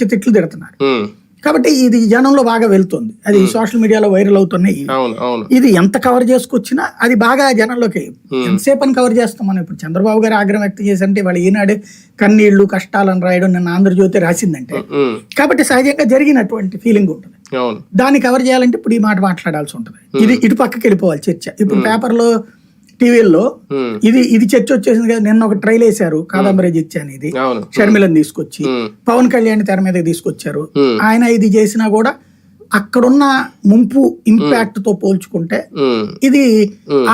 పిచ్చి తిట్లు తిడుతున్నారు. కాబట్టి ఇది జనంలో బాగా వెళ్తుంది. అది సోషల్ మీడియాలో వైరల్ అవుతున్నాయి. ఇది ఎంత కవర్ చేసుకొచ్చినా అది బాగా జనంలోకి ఎంతసేపు అని కవర్ చేస్తాం మనం. ఇప్పుడు చంద్రబాబు గారు ఆగ్రహం వ్యక్తం చేసంటే వాళ్ళు ఈనాడే కన్నీళ్ళు కష్టాలను రాయడం నిన్న ఆంధ్రజ్యోతి రాసిందంటే. కాబట్టి సహజంగా జరిగినటువంటి ఫీలింగ్ ఉంటుంది. దాన్ని కవర్ చేయాలంటే ఇప్పుడు ఈ మాట మాట్లాడాల్సి ఉంటుంది. ఇది ఇటు పక్కకి వెళ్ళిపోవాలి చర్చ. ఇప్పుడు పేపర్లో టీవీల్లో ఇది ఇది చర్చ వచ్చేసింది కదా నిన్న ఒక ట్రైల్ వేశారు కాదంబరి చర్చ అనేది. షర్మిలను తీసుకొచ్చి పవన్ కళ్యాణ్ తెర మీద తీసుకొచ్చారు. ఆయన ఇది చేసినా కూడా అక్కడున్న ముంపు ఇంపాక్ట్తో పోల్చుకుంటే. ఇది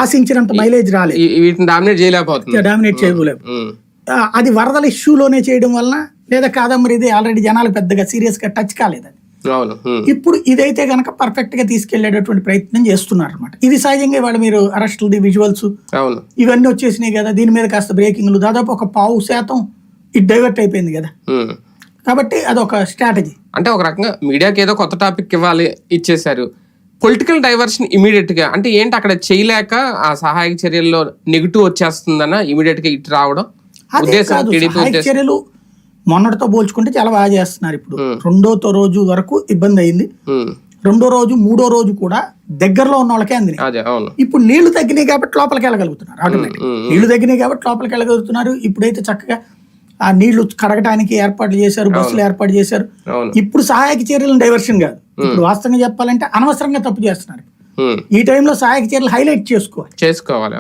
ఆశించినంత మైలేజ్ రాలేదు. డామినేట్ చేయలేకపోతుంది. డామినేట్ చేయలేము. అది వరదల ఇష్యూలోనే చేయడం వలన లేదా కాదంబరి ఇది ఆల్రెడీ జనాలు పెద్దగా సీరియస్గా టచ్ కాలేదు అది. అవును ఉమ్, ఇప్పుడు ఇదైతే గనక పర్ఫెక్ట్గా తీసుకెళ్ళేటటువంటి ప్రయత్నం చేస్తున్నారు అనమాట ఇది సహజంగా ఇవాళ మీరు అరెస్టులు విజువల్స్ ఇవన్నీ వచ్చేసినాయి కదా దీని మీద కాస్త బ్రేకింగ్లు దాదాపు ఒక పావు శాతం ఇది డైవర్ట్ అయిపోయింది కదా. కాబట్టి అదొక స్ట్రాటజీ అంటే ఒక రకంగా మీడియాకి ఏదో కొత్త టాపిక్ ఇవ్వాలి ఇచ్చేశారు. పొలిటికల్ డైవర్షన్ ఇమీడియట్గా అంటే ఏంటి అక్కడ చేయలేక ఆ సహాయక చర్యల్లో నెగిటివ్ వచ్చేస్తుందన్న ఇమీడియట్గా ఇటు రావడం చర్యలు మొన్నటితో పోల్చుకుంటే చాలా బాగా చేస్తున్నారు ఇప్పుడు. రెండో తో రోజు వరకు ఇబ్బంది అయింది. రెండో రోజు మూడో రోజు కూడా దగ్గరలో ఉన్న వాళ్ళకే అందినాయి. అదే ఇప్పుడు నీళ్ళు తగ్గినాయి కాబట్టి లోపలికి వెళ్ళగలుగుతున్నారు ఆటోమేటిక్. నీళ్ళు తగ్గినాయి కాబట్టి లోపలికి వెళ్ళగలుగుతున్నారు. ఇప్పుడైతే చక్కగా ఆ నీళ్ళు కడగటానికి ఏర్పాట్లు చేశారు బస్సులు ఏర్పాటు చేశారు. ఇప్పుడు సహాయక చర్యలను డైవర్షన్ కాదు. ఇప్పుడు వాస్తవంగా చెప్పాలంటే అనవసరంగా తప్పు చేస్తున్నారు. ఈ టైంలో సహాయక చర్యలు హైలైట్ చేసుకోవాలి. చేసుకోవాలి